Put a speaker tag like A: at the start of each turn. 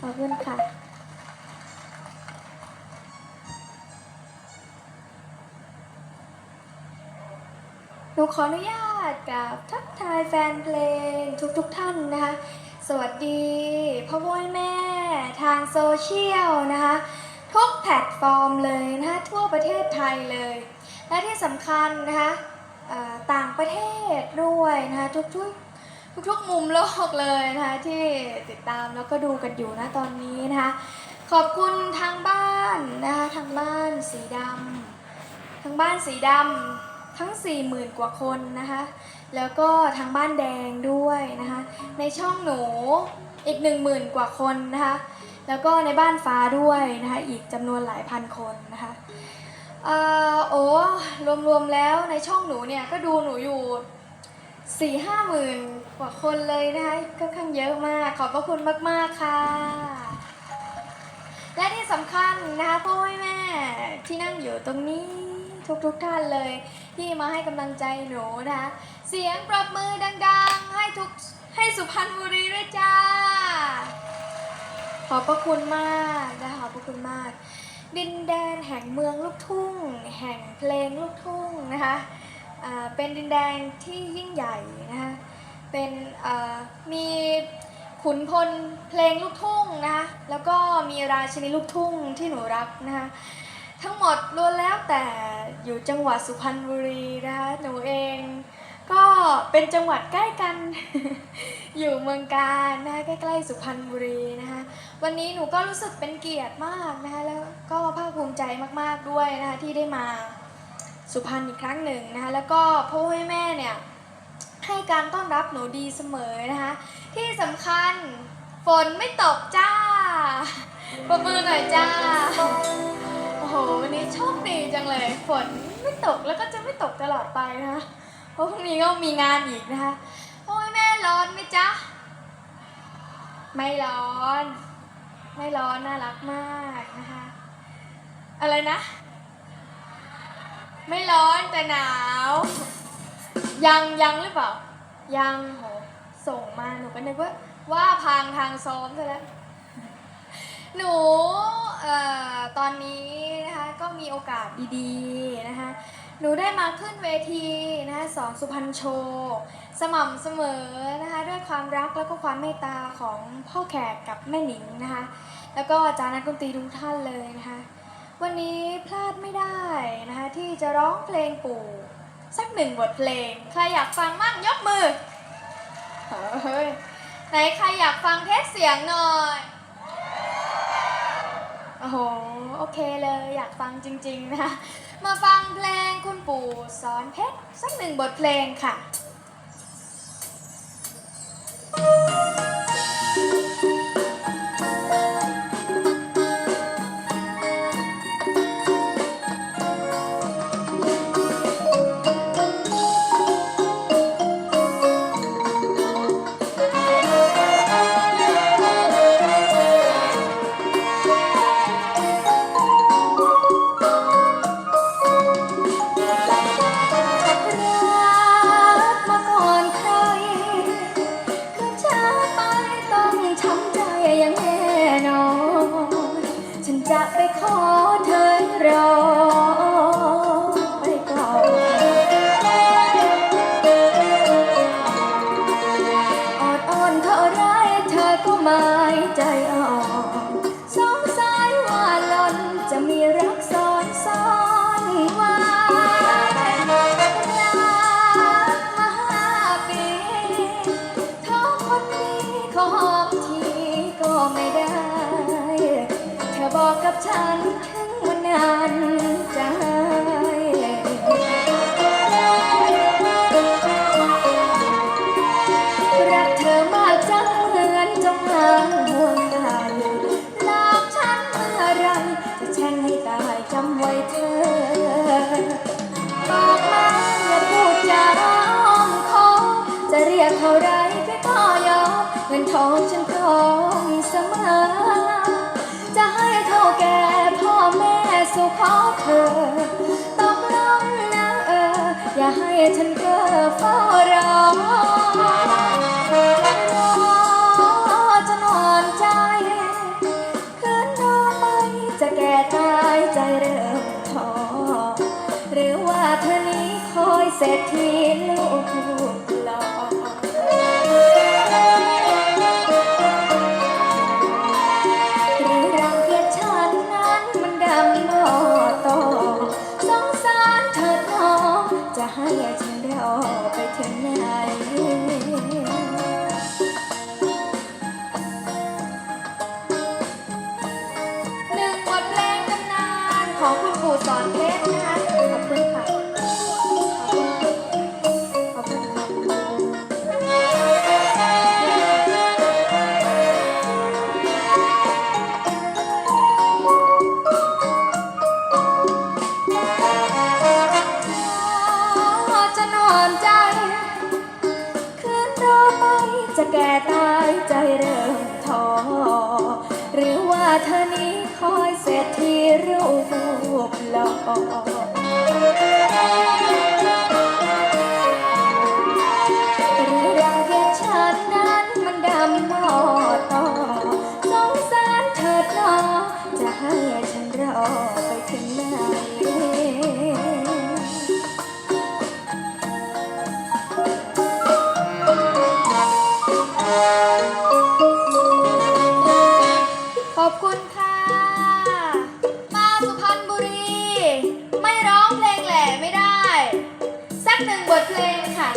A: ขอบคุณค่ะ หนูขออนุญาตกับทักทายแฟนเพลงทุกๆทท่านนะคะ สวัสดีพ่อพ่อแม่ทางโซเชียลนะคะ ทุกแพลตฟอร์มเลยนะคะทั่วประเทศไทยเลย และที่สำคัญนะคะต่างประเทศด้วยนะคะทุกๆ ทุกๆมุมโลกเลยนะคะที่ติดตามแล้วก็ดูกันอยู่นะตอนนี้นะคะขอบคุณทางบ้านนะคะทางบ้านสีดำทางบ้านสีดำทั้ง 40,000 กว่าคนนะคะแล้วก็ทางบ้านแดงด้วยนะคะในช่องหนูอีก 10,000 กว่าคนนะคะแล้วก็ในบ้านฟ้าด้วยนะคะอีกจำนวนหลายพันคนนะคะเออโอ้รวมๆแล้วในช่องหนูเนี่ยก็ดูหนูอยู่ สี่ห้าหมื่นกว่าคนเลยนะคะก็ค่อนข้างเยอะมาก ขอบพระคุณมาก ๆ ค่ะ และที่สำคัญนะคะพ่อแม่ที่นั่งอยู่ตรงนี้ทุกๆทท่านเลย ที่มาให้กำลังใจหนูนะคะเสียงปรบมือดัง ๆ ให้ทุกให้สุพรรณบุรีด้วยจ้า ขอบพระคุณมากนะคะขอบพระคุณมาก ดินแดนแห่งเมืองลูกทุ่ง แห่งเพลงลูกทุ่งนะคะ เป็นดินแดนที่ยิ่งใหญ่นะคะเป็นมีขุนพลเพลงลูกทุ่งนะคะแล้วก็มีราชินีลูกทุ่งที่หนูรักนะคะทั้งหมดล้วนแล้วแต่อยู่จังหวัดสุพรรณบุรีนะคะหนูเองก็เป็นจังหวัดใกล้กัน อยู่เมืองการนะคะใกล้ๆสุพรรณบุรีนะคะวันนี้หนูก็รู้สึกเป็นเกียรติมากนะคะแล้วก็ภาคภูมิใจมากๆด้วยนะคะที่ได้มา สุพรรณอีกครั้งหนึ่งนะคะแล้วก็พ่อให้แม่เนี่ยให้การต้อนรับหนูดีเสมอนะคะที่สำคัญฝนไม่ตกจ้าปรบมือหน่อยจ้า โอ้โห วันนี้โชคดีจังเลย ฝนไม่ตกแล้วก็จะไม่ตกตลอดไปนะคะเพราะพรุ่งนี้ก็มีงานอีกนะคะพ่อให้แม่ร้อนไหมจ๊ะ ไม่ร้อน ไม่ร้อนน่ารักมากนะคะ อะไรนะ ไม่ร้อนแต่หนาว ยังยังหรือเปล่า ยังโหส่งมาหนูก็นึกว่า ว่าพางทางซ้อมซะแล้ว หนูเอ่อตอนนี้นะคะก็มีโอกาสดีๆนะคะหนูได้มาขึ้นเวทีนะคะสอนสุพรรณโชว์สม่ำเสมอนะคะด้วยความรักแล้วก็ความเมตตาของพ่อแขกกับแม่หนิงนะคะแล้วก็อาจารย์นักดนตรีทุกท่านเลยนะคะ วันนี้พลาดไม่ได้นะคะที่จะร้องเพลงปู่สักหนึ่งบทเพลง ใครอยากฟังมั่งยกมือเฮ้ยไหนใครอยากฟังเทสเสียงหน่อยโอ้โหโอเคเลยอยากฟังจริง ๆ นะคะมาฟังเพลงคุณปู่สอนเพชรสักหนึ่งบทเพลงค่ะ บอกกับฉันถึงวันนั้นให้รักเธอมากจังเหมือนจงหางห่วงใยหลอกฉันเมื่อไรจะแช่งให้ตายจำไว้เธอบอกมาอย่าพูดจาอ้อมคอจะเรียกเท่าไรก็ยอมเงินทองฉัน สู่ขอเธอตกลงนะเออ อย่าให้ฉันเก้อเฝ้ารอรอจนอนใจคืนรอไปจะแก่ตาใจเริ่มท้อหรือว่าเธอนี้คอยเสรษฐีลูก ของคุณปู่สอนเพชรนะคะ ขอบคุณค่ะ ขอบคุณค่ะจะนอนใจ คืนรอไป จะแก่ตายใจเริ่มท้อหรือว่าเธอนี้คอยเศรษฐีรูป ห หนึ่งบทเพลงค่ะ